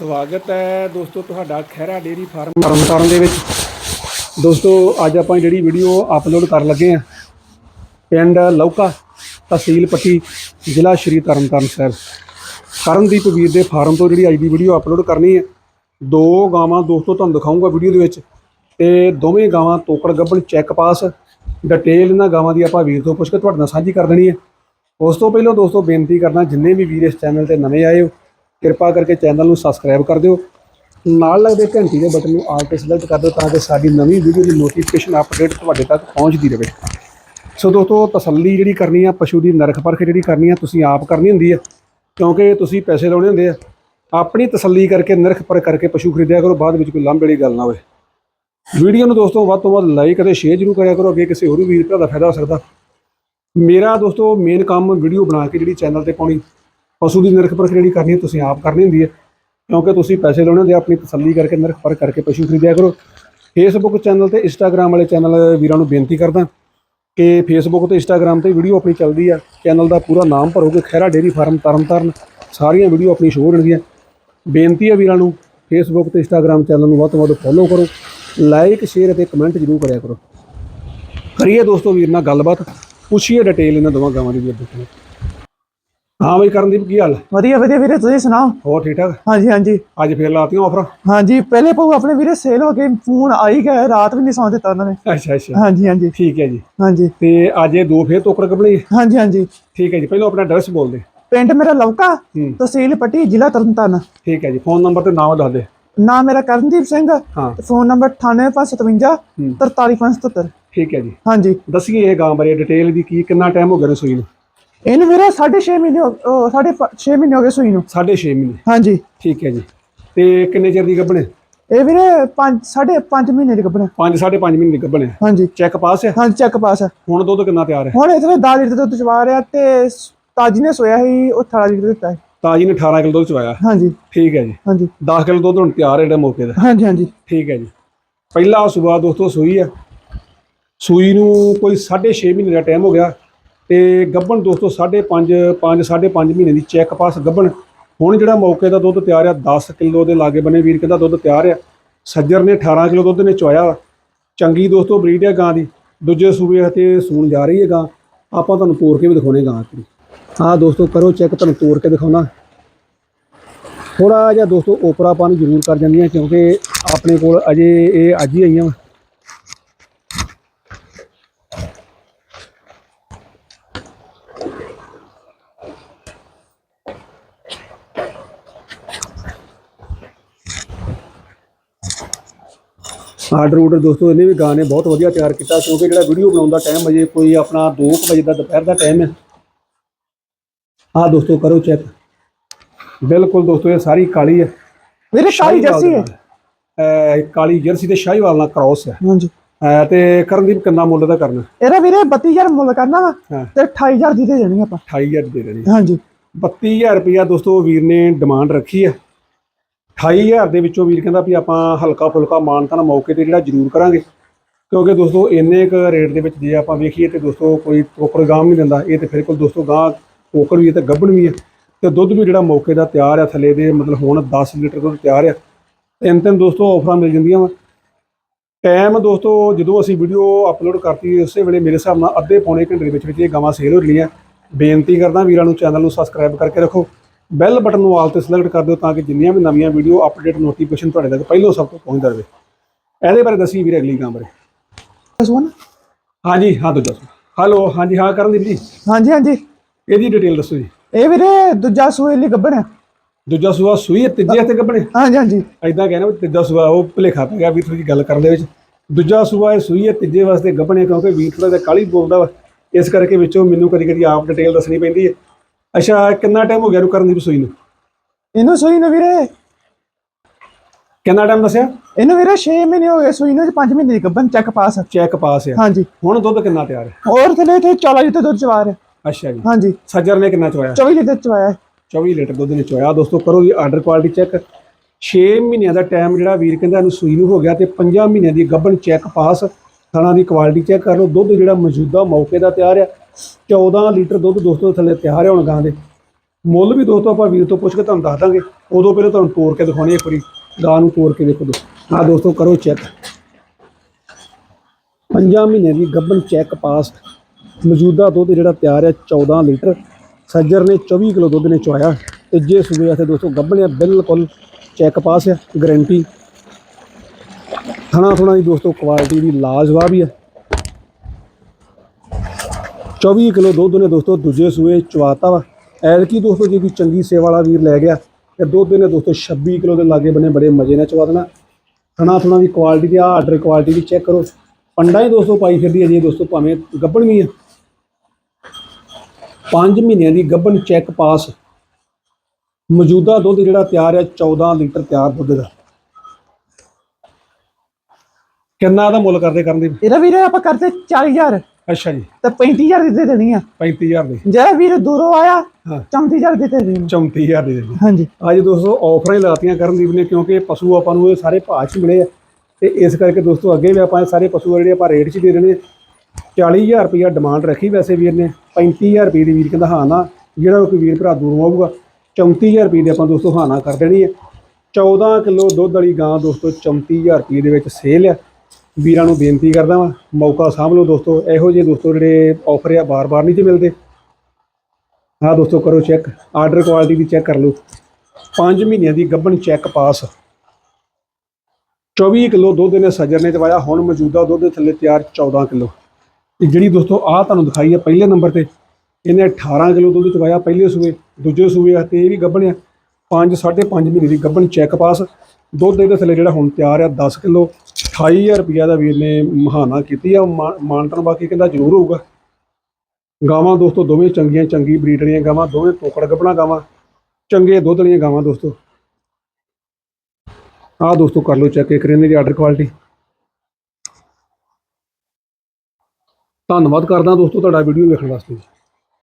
ਸਵਾਗਤ ਹੈ ਦੋਸਤੋ, ਤੁਹਾਡਾ ਖਹਿਰਾ ਡੇਰੀ ਫਾਰਮ ਤਰਨਤਾਰਨ ਦੇ ਵਿੱਚ। ਦੋਸਤੋ, ਅੱਜ ਆਪਾਂ ਜਿਹੜੀ ਵੀਡੀਓ ਅਪਲੋਡ ਕਰਨ ਲੱਗੇ ਆ ਪਿੰਡ ਲੌਕਾ ਤਹਿਸੀਲ ਪੱਟੀ, ਜ਼ਿਲ੍ਹਾ ਸ਼੍ਰੀ ਤਰਨਤਾਰਨ ਸਾਹਿਬ। ਕਰਨਦੀਪ ਵੀਰ ਦੇ ਫਾਰਮ ਤੋਂ ਜਿਹੜੀ ਅੱਜ ਦੀ ਵੀਡੀਓ ਅਪਲੋਡ ਕਰਨੀ ਹੈ, ਦੋ ਗਾਵਾਂ ਦੋਸਤੋ ਤੁਹਾਨੂੰ ਦਿਖਾਊਂਗਾ ਵੀਡੀਓ ਦੇ ਵਿੱਚ, ਤੇ ਦੋਵੇਂ ਗਾਵਾਂ ਤੋਕੜ ਗੱਬਣ ਚੈੱਕ ਪਾਸ ਡਿਟੇਲ ਇਹਨਾਂ ਗਾਵਾਂ ਦੀ ਆਪਾਂ ਵੀਰ ਤੋਂ ਪੁੱਛ ਕੇ ਤੁਹਾਡੇ ਨਾਲ ਸਾਂਝੀ ਕਰ ਦੇਣੀ ਹੈ। ਉਸ ਤੋਂ ਪਹਿਲਾਂ ਦੋਸਤੋ, ਬੇਨਤੀ ਕਰਨਾ ਜਿੰਨੇ ਵੀ ਵੀਰ ਇਸ ਚੈਨਲ ਤੇ ਨਵੇਂ ਆਏ ਹੋ ਕਿਰਪਾ ਕਰਕੇ ਚੈਨਲ ਨੂੰ ਸਬਸਕ੍ਰਾਈਬ ਕਰ ਦਿਓ। ਨਾਲ ਲੱਗਦੇ ਘੰਟੀ ਦੇ ਬਟਨ ਨੂੰ ਆਲ ਤੇ ਸਿਲੈਕਟ ਕਰ ਦਿਓ ਤਾਂ ਕਿ ਸਾਡੀ ਨਵੀਂ ਵੀਡੀਓ ਦੀ ਨੋਟੀਫਿਕੇਸ਼ਨ ਅਪਡੇਟ ਤੁਹਾਡੇ ਤੱਕ ਪਹੁੰਚਦੀ ਰਹੇ। ਸੋ ਦੋਸਤੋ, ਤਸੱਲੀ ਜਿਹੜੀ ਕਰਨੀ ਆ, ਪਸ਼ੂ ਦੀ ਨਰਖ ਪਰਖ ਜਿਹੜੀ ਕਰਨੀ ਆ, ਤੁਸੀਂ ਆਪ ਕਰਨੀ ਹੁੰਦੀ ਆ, ਕਿਉਂਕਿ ਤੁਸੀਂ ਪੈਸੇ ਲਾਉਣੇ ਹੁੰਦੇ ਆ। ਆਪਣੀ ਤਸੱਲੀ ਕਰਕੇ, ਨਰਖ ਪਰਖ ਕਰਕੇ ਪਸ਼ੂ ਖਰੀਦਿਆ ਕਰੋ, ਬਾਅਦ ਵਿੱਚ ਕੋਈ ਲੰਬੇ ਵਾਲੀ ਗੱਲ ਨਾ ਹੋਵੇ। ਵੀਡੀਓ ਨੂੰ ਦੋਸਤੋ, ਵੱਧ ਤੋਂ ਵੱਧ ਲਾਈਕ ਅਤੇ ਸ਼ੇਅਰ ਜ਼ਰੂਰ ਕਰਿਆ ਕਰੋ, ਅੱਗੇ ਕਿਸੇ ਹੋਰ ਵੀ ਵੀਰ ਭਰਾ ਦਾ ਫਾਇਦਾ ਹੋ ਸਕਦਾ। ਮੇਰਾ ਦੋਸਤੋ ਮੇਨ ਕੰਮ ਵੀਡੀਓ ਬਣਾ ਕੇ ਜਿਹੜੀ ਚੈਨਲ ਤੇ ਪਾਉਣੀ। ਪਸ਼ੂ ਦੀ ਨਿਰਖ ਪਰਖ ਜਿਹੜੀ ਕਰਨੀ ਹੈ, ਤੁਸੀਂ ਆਪ ਕਰਨੀ ਹੁੰਦੀ ਹੈ। ਕਿਉਂਕਿ ਤੁਸੀਂ ਪੈਸੇ ਲਾਉਣੇ ਹੁੰਦੇ ਆਪਣੀ ਤਸੱਲੀ ਕਰਕੇ, ਨਿਰਖ ਪਰਖ ਕਰਕੇ ਪਸ਼ੂ ਖਰੀਦਿਆ ਕਰੋ। ਫੇਸਬੁੱਕ ਚੈਨਲ ਤੇ ਇੰਸਟਾਗ੍ਰam ਵਾਲੇ ਚੈਨਲ ਵੀਰਾਂ ਨੂੰ ਬੇਨਤੀ ਕਰਦਾ ਕਿ ਫੇਸਬੁੱਕ ਤੇ ਇੰਸਟਾਗ੍ਰam ਤੇ ਵੀਡੀਓ ਆਪਣੀ ਚੱਲਦੀ ਆ। ਚੈਨਲ ਦਾ ਪੂਰਾ ਨਾਮ ਭਰੋਗੇ ਖੈਰਾ ਡੇਰੀ ਫਾਰਮ ਤਰਨਤਾਰਨ, ਸਾਰੀਆਂ ਵੀਡੀਓ ਆਪਣੀ ਸ਼ੋਅ ਹੋਣਗੀਆਂ। ਬੇਨਤੀ ਹੈ ਵੀਰਾਂ ਨੂੰ ਫੇਸਬੁੱਕ ਤੇ ਇੰਸਟਾਗ੍ਰam ਚੈਨਲ ਨੂੰ ਵੱਧ ਤੋਂ ਵੱਧ ਫੋਲੋ ਕਰੋ। ਲਾਈਕ ਸ਼ੇਅਰ ਅਤੇ ਕਮੈਂਟ ਜ਼ਰੂਰ ਕਰਿਆ ਕਰੋ। ਕਰੀਏ ਦੋਸਤੋ ਵੀਰ ਨਾਲ ਗੱਲਬਾਤ, ਪੁੱਛੀਏ ਡਿਟੇਲ ਇਹਨਾਂ ਦੋਵਾਂ ਗਾਵਾਂ ਦੀ ਵੀ ਅੱਗੇ ਹਾਂ ਬਈ ਕਰਨਦੀਪ ਕੀ ਹਾਲ? ਵਧੀਆ ਵਧੀਆ ਵੀਰੇ ਤੁਸੀਂ ਸੁਣਾਓ? ਹੋਰ ਠੀਕ ਠਾਕ? ਹਾਂਜੀ ਹਾਂਜੀ। ਅੱਜ ਫੇਰ ਲਾਤੀਆਂ ਆਫਰ ਹਾਂਜੀ ਪਹਿਲੇ ਪਊ ਆਪਣੇ ਵੀਰੇ ਸੇਲ ਹੋ ਕੇ ਫੋਨ ਆਈ ਗਏ ਰਾਤ ਵੀ ਨਹੀਂ ਸੌਂ ਦਿੱਤਾ ਉਹਨਾਂ ਨੇ। ਅੱਛਾ ਅੱਛਾ। ਹਾਂਜੀ ਹਾਂਜੀ। ਠੀਕ ਹੈ ਜੀ। ਹਾਂਜੀ। ਤੇ ਅੱਜ ਇਹ ਦੋ ਫੇਰ ਟੋਕਰ ਕਪੜੇ? ਹਾਂਜੀ ਹਾਂਜੀ। ਠੀਕ ਹੈ ਜੀ ਪਹਿਲਾਂ ਆਪਣਾ ਐਡਰੈਸ ਬੋਲ ਦੇ। ਪਿੰਡ ਮੇਰਾ ਲਵਕਾ ਤਹਿਸੀਲ ਪੱਟੀ ਜ਼ਿਲ੍ਹਾ ਤਰਨਤਾਰਨ। ਠੀਕ ਹੈ ਜੀ ਫੋਨ ਨੰਬਰ ਤੇ ਨਾਮ ਦੱਸ ਦੇ। ਨਾਮ ਮੇਰਾ ਕਰਨਦੀਪ ਸਿੰਘ ਹਾਂ। ਫੋਨ ਨੰਬਰ 98557 ਹੂੰ। 43577 ਠੀਕ ਹੈ ਜੀ। ਹਾਂਜੀ। ਦੱਸੀਏ ਇਹ ਗਾਂ ਬਾਰੇ ਡਿਟੇਲ ਦੀ ਕੀ ਕਿੰਨਾ ਟਾਈਮ ਹੋ ਗਿਆ ਰਸੋਈ ਨੂੰ? ਇਹਨੂੰ ਵੀਰੇ 6.5 ਮਹੀਨੇ ਹੋ- ਸਾਢੇ 6 ਮਹੀਨੇ ਹੋ ਗਏ ਸੂਈ ਨੂੰ। 6.5 ਮਹੀਨੇ। ਹਾਂਜੀ। ਠੀਕ ਹੈ ਜੀ। ਤੇ ਕਿੰਨੇ ਚਿਰ ਦੀ ਗੱਭਣੇ? ਇਹ ਵੀਰੇ 5 ਸਾਢੇ 5 ਮਹੀਨੇ ਦੀ ਗੱਭਣ। 5 5.5 ਮਹੀਨੇ ਦੀ ਗੱਭਣੇ। ਹਾਂਜੀ। ਚੈੱਕ ਪਾਸ ਹੈ ਹਾਂਜੀ ਚੈੱਕ ਪਾਸ ਹੈ ਹੁਣ ਦੁੱਧ ਕਿੰਨਾ ਤਿਆਰ ਹੈ? ਹੁਣ ਇਥੇ 10 ਲੀਟਰ ਦੁੱਧ ਚਵਾ ਰਿਹਾ ਤੇ ਤਾਜੀ ਨੇ ਸੋਇਆ ਸੀ ਉਹ 18 ਲੀਟਰ ਦਿੱਤਾ ਹੈ ਤਾਜੀ ਨੇ 18 ਕਿਲੋ ਦੁੱਧ ਚਵਾਇਆ। ਹਾਂਜੀ। ਠੀਕ ਹੈ ਜੀ। ਹਾਂਜੀ। 10 ਕਿਲੋ ਦੁੱਧ ਹੁਣ ਤਿਆਰ ਹੈ ਜਿਹੜਾ ਮੌਕੇ ਦਾ ਹਾਂਜੀ ਹਾਂਜੀ। ਠੀਕ ਹੈ ਜੀ। ਪਹਿਲਾ ਸੂਆ ਦੋਸਤੋ ਸੂਈ ਆ। ਸੂਈ ਨੂੰ ਕੋਈ 6.5 ਮਹੀਨੇ ਦਾ ਟਾਈਮ ਹੋ ਗਿਆ। ਤੇ ਗੱਬਣ ਦੋਸਤੋ 5.5 5 5.5 ਮਹੀਨੇ ਦੀ ਚੈੱਕ ਪਾਸ ਗੱਬਣ ਹੁਣ ਜਿਹੜਾ ਮੌਕੇ ਦਾ ਦੁੱਧ ਤਿਆਰ ਆ 10 ਕਿਲੋ ਦੇ ਲਾਗੇ ਬਨੇ ਵੀਰ ਕਹਿੰਦਾ ਦੁੱਧ ਤਿਆਰ ਆ। ਸੱਜਰ ਨੇ 18 ਕਿਲੋ ਦੁੱਧ ਨੇ ਚੁਆਇਆ ਵਾ। ਚੰਗੀ ਦੋਸਤੋ, ਬਰੀਡ ਆ ਗਾਂ ਦੀ। ਦੂਜੇ ਸੂਬੇ ਤੇ ਸੂਣ ਜਾ ਰਹੀ ਹੈ ਗਾਂ। ਆਪਾਂ ਤੁਹਾਨੂੰ ਤੋੜ ਕੇ ਵੀ ਦਿਖਾਉਣੇ ਗਾਂ ਆਪਣੀ। ਹਾਂ ਦੋਸਤੋ, ਕਰੋ ਚੈੱਕ ਤੁਹਾਨੂੰ ਤੋੜ ਕੇ ਦਿਖਾਉਣਾ। ਥੋੜਾ ਜਿਹਾ ਦੋਸਤੋ, ਓਪਰਾ ਪਾਣੀ ਜ਼ਰੂਰ ਕਰ ਜਾਂਦੀਆਂ, ਕਿਉਂਕਿ ਆਪਣੇ ਕੋਲ ਅਜੇ ਇਹ ਅੱਜ ਹੀ ਆਈਆਂ ਆਰਡਰ ਆਰਡਰ ਦੋਸਤੋ ਇਹਨੇ ਵੀ ਗਾਂ ਨੇ ਬਹੁਤ ਵਧੀਆ ਤਿਆਰ ਕੀਤਾ ਕਿਉਂਕਿ ਜਿਹੜਾ ਵੀਡੀਓ ਬਣਾਉਣ ਦਾ ਟਾਈਮ ਅਜੇ ਕੋਈ ਆਪਣਾ 2 ਵਜੇ ਦਾ ਦੁਪਹਿਰ ਦਾ ਟਾਈਮ ਹੈ। ਆਹ ਦੋਸਤੋ ਕਰੋ ਚੈੱਕ ਬਿਲਕੁਲ ਦੋਸਤੋ ਇਹ ਸਾਰੀ ਕਾਲੀ ਹੈ। ਵੀਰੇ ਕਾਲੀ ਜਰਸੀ ਹੈ। ਹੈ ਕਾਲੀ ਜਰਸੀ ਤੇ ਸ਼ਾਹੀਵਾਲ ਨਾਲ ਕ੍ਰਾਸ ਹੈ। ਹਾਂਜੀ। ਅਹ ਤੇ ਕਰਨਦੀਪ ਕਿੰਨਾ ਮੁੱਲ ਦਾ ਕਰਨਾ? ਇਹਦਾ ਵੀਰੇ 32000 ਮੁੱਲ ਕਰਨਾ ਵਾ ਹਾਂ। ਤੇ 28000 ਦੀ ਦੇ ਦੇਣੀ ਆਪਾਂ। 28000 ਦੇ ਦੇਣੀ। ਹਾਂਜੀ। 32000 ਰੁਪਇਆ ਦੋਸਤੋ ਵੀਰ ਨੇ ਡਿਮਾਂਡ ਰੱਖੀ ਹੈ। 28000 ਦੇ ਵਿੱਚੋਂ ਵੀਰ ਕਹਿੰਦਾ ਵੀ ਆਪਾਂ ਹਲਕਾ ਫੁਲਕਾ ਮਾਨਤਾਨ ਮੌਕੇ ਤੇ ਜਿਹੜਾ ਜ਼ਰੂਰ ਕਰਾਂਗੇ। ਕਿਉਂਕਿ ਦੋਸਤੋ ਇੰਨੇ ਕ ਰੇਟ ਦੇ ਵਿੱਚ ਜੇ ਆਪਾਂ ਵੇਖੀਏ ਤੇ ਦੋਸਤੋ ਕੋਈ ਟੋਕਰ ਗਾਮ ਨਹੀਂ ਦਿੰਦਾ। ਇਹ ਤੇ ਫਿਰ ਕੋਲ ਦੋਸਤੋ ਗਾਂ ਟੋਕਰ ਵੀ ਹੈ ਤੇ ਗੱਭਣ ਵੀ ਹੈ ਤੇ ਦੁੱਧ ਵੀ ਜਿਹੜਾ ਮੌਕੇ ਦਾ ਤਿਆਰ ਆ, ਥੱਲੇ ਦੇ ਮਤਲਬ ਹੁਣ 10 ਲੀਟਰ ਦੁੱਧ ਤਿਆਰ ਆ। ਤਿੰਨ ਤਿੰਨ ਦੋਸਤੋ ਆਫਰਾਂ ਮਿਲ ਜਾਂਦੀਆਂ ਵਾ। ਟਾਈਮ ਦੋਸਤੋ ਜਦੋਂ ਅਸੀਂ ਵੀਡੀਓ ਅਪਲੋਡ ਕਰਤੀ, ਉਸੇ ਵੇਲੇ ਮੇਰੇ ਹਿਸਾਬ ਨਾਲ ਅੱਧੇ ਪੌਣੇ ਘੰਟੇ ਦੇ ਵਿੱਚ ਵਿੱਚ ਇਹ ਗਾਵਾਂ ਸੇਲ ਹੋ ਰਹੀਆਂ ਬੇਨਤੀ ਕਰਦਾ ਵੀਰਾਂ ਨੂੰ ਚੈਨਲ ਨੂੰ ਸਬਸਕ੍ਰਾਈਬ ਕਰਕੇ ਰੱਖੋ। ਬੈਲ ਬਟਨ ਨੂੰ ਆਲ ਤੇ ਸਿਲੈਕਟ ਕਰ ਦਿਓ ਤਾਂ ਕਿ ਜਿੰਨੀਆਂ ਵੀ ਨਵੀਆਂ ਵੀਡੀਓ ਅਪਡੇਟ ਨੋਟੀਫਿਕੇਸ਼ਨ ਤੁਹਾਡੇ ਤੱਕ ਪਹਿਲਾਂ ਸਭ ਤੋਂ ਪਹੁੰਚਦਾ ਰਹੇ ਇਹਦੇ ਬਾਰੇ ਦੱਸੀ ਵੀਰੇ ਅਗਲੀ ਗਾਂ ਬਾਰੇ। ਸੁਣ ਹਾਂਜੀ ਹਾਂ ਦੂਜਾ ਹਲੋ ਹਾਂਜੀ ਹਾਂ ਕਰਨਦੀਪ ਜੀ। ਹਾਂਜੀ ਹਾਂਜੀ। ਇਹਦੀ ਡਿਟੇਲ ਦੱਸੋ ਜੀ। ਇਹ ਵੀਰੇ ਦੂਜਾ ਸੂਏ ਲਈ ਗੱਬਣ ਹੈ ਦੂਜਾ ਸੂਆ ਸੂਈ ਹੈ ਤੀਜੇ ਹੱਥੇ ਕੱਪੜੇ ਹਾਂਜੀ ਹਾਂਜੀ। ਐਦਾਂ ਕਹਿਣਾ ਵੀ ਤੀਜਾ ਸੂਆ ਉਹ ਭੁਲੇਖਾ ਪੈ ਗਿਆ ਵੀ ਥੋੜੀ ਗੱਲ ਕਰਨ ਦੇ ਵਿੱਚ। ਦੂਜਾ ਸੂਆ ਇਹ ਸੂਈ ਹੈ ਤੀਜੇ ਵਾਸਤੇ ਗੱਭਣੇ ਕਿਉਂਕਿ ਵੀਰ ਥੋੜਾ ਜਿਹਾ ਕਾਲੀ ਬੋਲਦਾ ਵਾ। ਇਸ ਕਰਕੇ ਵਿੱਚੋਂ ਮੈਨੂੰ ਕਦੀ ਕਦੀ ਆਪ ਡਿਟੇਲ ਦੱਸਣੀ ਪੈਂਦੀ ਹੈ ਅੱਛਾ ਕਿੰਨਾ ਟਾਈਮ ਹੋ ਗਿਆ ਨੂੰ ਕਰਨ ਦੀ ਸੂਈ ਨੂੰ? ਇਹਨੂੰ ਸੂਈ ਨੂੰ ਵੀਰੇ। ਕਿੰਨਾ ਟਾਈਮ ਦੱਸਿਆ? ਇਹਨੂੰ ਵੀਰੇ 6 ਮਹੀਨੇ ਹੋ ਗਏ ਸੂਈ ਨੂੰ 5 ਮਹੀਨੇ ਦੀ ਗੱਬਣ ਚੈੱਕ ਪਾਸ ਹੈ। ਚੈੱਕ ਪਾਸ ਆ। ਹਾਂਜੀ। ਹੁਣ ਦੁੱਧ ਕਿੰਨਾ ਤਿਆਰ ਹੈ? ਹੋਰ ਥਲੇ ਤੇ 14 ਲੀਟਰ ਦੁੱਧ ਚਵਾ ਰਿਹਾ। ਅੱਛਾ ਜੀ। ਹਾਂਜੀ। ਸੱਜਰ ਨੇ ਕਿੰਨਾ ਚੋਇਆ? 24 ਲੀਟਰ ਚਵਾਇਆ 24 ਲੀਟਰ ਦੁੱਧ ਨੇ ਚੋਇਆ। ਦੋਸਤੋ ਕਰੋ ਜੀ ਆਰਡਰ ਕੁਆਲਿਟੀ ਚੈੱਕ 6 ਮਹੀਨਿਆਂ ਦਾ ਟਾਈਮ ਜਿਹੜਾ ਵੀਰ ਕਹਿੰਦਾ ਇਹਨੂੰ ਸੂਈ ਨੂੰ ਹੋ ਗਿਆ ਤੇ 5 ਮਹੀਨਿਆਂ ਦੀ ਗੱਭਣ ਚੈੱਕ ਪਾਸ ਥਣਾ ਦੀ ਕੁਆਲਿਟੀ ਚੈੱਕ ਕਰ ਲਓ। ਦੁੱਧ ਜਿਹੜਾ ਮੌਜੂਦਾ ਮੌਕੇ ਦਾ ਤਿਆਰ ਆ। 14 ਲੀਟਰ ਦੁੱਧ ਦੋਸਤੋ ਥੱਲੇ ਤਿਆਰ ਹੈ ਹੁਣ ਗਾਂ ਦੇ। ਮੁੱਲ ਵੀ ਦੋਸਤੋ ਆਪਾਂ ਵੀਰ ਤੋਂ ਪੁੱਛ ਕੇ ਤੁਹਾਨੂੰ ਦੱਸ ਦਾਂਗੇ। ਉਦੋਂ ਪਹਿਲਾਂ ਤੁਹਾਨੂੰ ਤੋੜ ਕੇ ਦਿਖਾਉਣੀ ਇੱਕ ਵਾਰੀ। ਗਾਂ ਨੂੰ ਤੋੜ ਕੇ ਦੇਖੋ ਦੋ ਆਹ ਦੋਸਤੋ ਕਰੋ ਚੈੱਕ ਪੰਜਾਂ ਮਹੀਨਿਆਂ ਦੀ ਗੱਭਣ ਚੈੱਕ ਪਾਸ ਮੌਜੂਦਾ ਦੁੱਧ ਜਿਹੜਾ ਤਿਆਰ ਹੈ 14 ਲੀਟਰ। ਸੱਜਰ ਨੇ 24 ਕਿਲੋ ਦੁੱਧ ਨੇ ਚੁਆਇਆ। ਤੇ ਜੇ ਸੂਬੇ ਇੱਥੇ ਦੋਸਤੋ ਗੱਭਣ ਆ ਬਿਲਕੁਲ ਚੈੱਕ ਪਾਸ ਹੈ ਗਾਰੰਟੀ ਥਣਾ ਥਣਾ ਦੀ ਦੋਸਤੋ ਕੁਆਲਿਟੀ ਦੀ ਲਾਜਵਾਬ ਹੀ ਹੈ। 24 ਕਿਲੋ ਦੁੱਧ ਨੇ ਦੋਸਤੋ ਦੂਜੇ ਸੂਏ ਚਵਾਤਾ ਵਾ। ਐਲਕੀ ਦੋਸਤੋ ਜੇ ਕੋਈ ਚੰਗੀ ਸੇਵਾ ਵਾਲਾ ਵੀਰ ਲੈ ਗਿਆ, ਤੇ ਦੁੱਧ ਨੇ ਦੋਸਤੋ 26 ਕਿਲੋ ਦੇ ਲਾਗੇ ਬਨੇ ਬੜੇ ਮਜ਼ੇ ਨਾਲ ਚਵਾ ਦੇਣਾ। ਥਣਾ ਥਣਾ ਦੀ ਕੁਆਲਿਟੀ ਦੀ ਆਰਡਰ ਕੁਆਲਿਟੀ ਵੀ ਚੈੱਕ ਕਰੋ। ਪੰਡਾ ਹੀ ਦੋਸਤੋ ਪਾਈ ਫਿਰਦੀ ਹੈ ਜੀ, ਦੋਸਤੋ ਭਾਵੇਂ ਗੱਬਣ ਵੀ ਹੈ 5 ਮਹੀਨਿਆਂ ਦੀ ਗੱਬਣ ਚੈੱਕ ਪਾਸ ਮੌਜੂਦਾ ਦੁੱਧ ਜਿਹੜਾ ਤਿਆਰ ਹੈ 14 ਲੀਟਰ ਤਿਆਰ ਦੁੱਧ ਦਾ। ਕਿੰਨਾ ਇਹਦਾ ਮੁੱਲ ਕਰਦੇ ਕਰਨ ਦੀ ਇਹਦਾ ਵੀਰੇ ਆਪਾਂ ਕਰਦੇ 40000 ਅੱਛਾ ਜੀ। ਤੇ 35000 ਦੀ ਦੇ ਦੇਣੀ ਆ। 35000 ਦੇ। ਜੇ ਵੀਰ ਦੂਰੋਂ ਆਇਆ ਹਾਂ। 34000 ਦੀ ਦੇ ਦੇਣੀ 34000 ਦੇ ਦੇ ਦਿਓ। ਹਾਂਜੀ। ਅੱਜ ਦੋਸਤੋ ਆਫਰਾਂ ਹੀ ਲਾਤੀਆਂ ਕਰਨਦੀਪ ਨੇ ਕਿਉਂਕਿ ਪਸ਼ੂ ਆਪਾਂ ਨੂੰ ਇਹ ਸਾਰੇ ਭਾਅ 'ਚ ਮਿਲੇ ਆ। ਤੇ ਇਸ ਕਰਕੇ ਦੋਸਤੋ ਅੱਗੇ ਵੀ ਆਪਾਂ ਸਾਰੇ ਪਸ਼ੂ ਜਿਹੜੇ ਆਪਾਂ ਰੇਟ 'ਚ ਦੇ ਰਹੇ ਨੇ 40000 ਰੁਪਇਆ ਡਿਮਾਂਡ ਰੱਖੀ ਵੈਸੇ ਵੀਰ ਨੇ। 35000 ਰੁਪਏ ਦੀ ਵੀਰ ਕਹਿੰਦਾ ਹਾਂ ਨਾ ਜਿਹੜਾ ਕੋਈ ਵੀਰ ਭਰਾ ਦੂਰੋਂ ਆਊਗਾ 34000 ਰੁਪਏ ਦੇ ਆਪਾਂ ਦੋਸਤੋ ਹਾਂ ਨਾ ਕਰ ਦੇਣੀ ਹੈ 14 ਕਿਲੋ ਦੁੱਧ ਵਾਲੀ ਗਾਂ ਦੋਸਤੋ 34000 ਰੁਪਏ ਦੇ ਵਿੱਚ ਸੇਲ ਆ। ਵੀਰਾਂ ਨੂੰ ਬੇਨਤੀ ਕਰਦਾ ਵਾਂ, ਮੌਕਾ ਸਾਂਭ ਲਓ ਦੋਸਤੋ, ਇਹੋ ਜਿਹੇ ਦੋਸਤੋ ਜਿਹੜੇ ਆਫਰ ਆ ਬਾਰ-ਬਾਰ ਨਹੀਂ ਤੇ ਮਿਲਦੇ। ਹਾਂ ਦੋਸਤੋ, ਕਰੋ ਚੈੱਕ ਆਰਡਰ ਕੁਆਲਿਟੀ ਵੀ ਚੈੱਕ ਕਰ ਲਓ। 5 ਮਹੀਨਿਆਂ ਦੀ ਗੱਭਣ ਚੈੱਕ ਪਾਸ 24 ਕਿਲੋ ਦੁੱਧ ਨੇ ਸੱਜਰ ਨੇ ਚਵਾਇਆ ਹੁਣ ਮੌਜੂਦਾ ਦੁੱਧ ਥੱਲੇ ਤਿਆਰ 14 ਕਿਲੋ। ਤੇ ਜਿਹੜੀ ਦੋਸਤੋ, ਆਹ ਤੁਹਾਨੂੰ ਦਿਖਾਈ ਹੈ ਪਹਿਲੇ ਨੰਬਰ ਤੇ, ਇਹਨੇ 18 ਕਿਲੋ ਦੁੱਧ ਚਵਾਇਆ ਪਹਿਲੇ ਸੂਏ, ਦੂਜੇ ਸੂਏ ਤੇ ਇਹ ਵੀ ਗੱਭਣ ਆ। 5 5.5 ਮਹੀਨੇ ਦੀ ਗੱਭਣ ਚੈੱਕ ਪਾਸ ਦੁੱਧ ਇਹਦੇ ਥੱਲੇ ਜਿਹੜਾ ਹੁਣ ਤਿਆਰ ਆ 10 ਕਿਲੋ 28000 ਰੁਪਇਆ ਦਾ ਵੀਰ ਨੇ ਮਹਾਨਾ ਕੀਤੀ ਆ, ਮਾ- ਮਾਨਤਨ ਬਾਕੀ ਕਹਿੰਦਾ ਜ਼ਰੂਰ ਹੋਊਗਾ। ਗਾਵਾਂ ਦੋਸਤੋ ਦੋਵੇਂ ਚੰਗੀਆਂ, ਚੰਗੀ ਬਰੀਡ ਦੀਆਂ ਗਾਵਾਂ, ਦੋਵੇਂ ਤੋਕੜ ਗੱਭਣਾ ਗਾਵਾਂ, ਚੰਗੇ ਦੁੱਧ ਵਾਲੀਆਂ ਗਾਵਾਂ ਦੋਸਤੋ। ਆਹ ਦੋਸਤੋ ਕਰ ਲਓ ਚੈੱਕ ਇੱਕ ਇਹਨਾਂ ਦੀ ਆਰਡਰ ਕੁਆਲਿਟੀ ਧੰਨਵਾਦ ਕਰਦਾ ਦੋਸਤੋ ਤੁਹਾਡਾ ਵੀਡੀਓ ਵੇਖਣ ਵਾਸਤੇ।